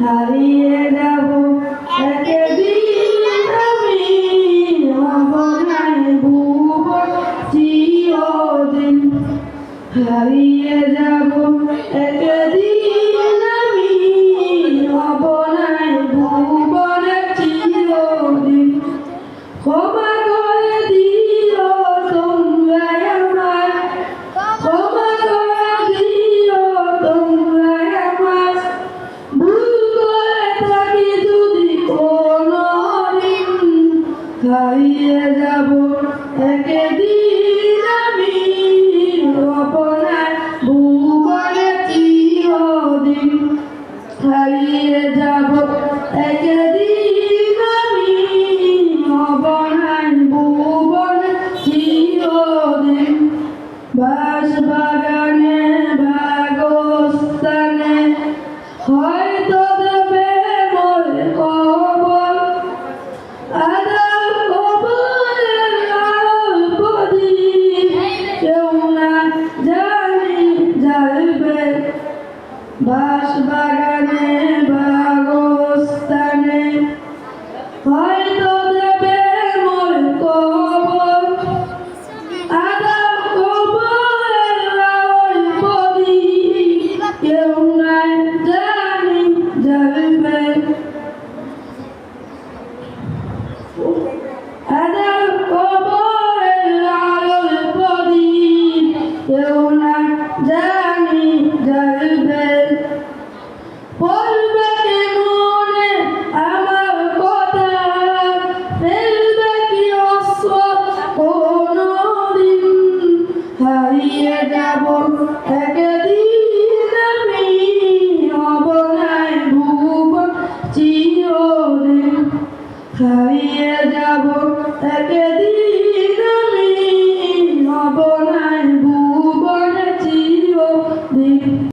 হারিয়ে যাব একদিন আমি অবনায় ভুব চিরদিন। হারিয়ে যাব এক হারিয়ে যাব। একদিন আমি আপনার ভুবনে চিরদিন হারিয়ে যাব। একদিন আমি আপনার ভুবনে চিরদিন বাস বাগানে বাস বাগানে বাগস্থানে হয়তো দেবে মরে কবর আদম কবরের দিন কেউ না জানি যাবে চিরদিন খাইয়ে যাব। একদিন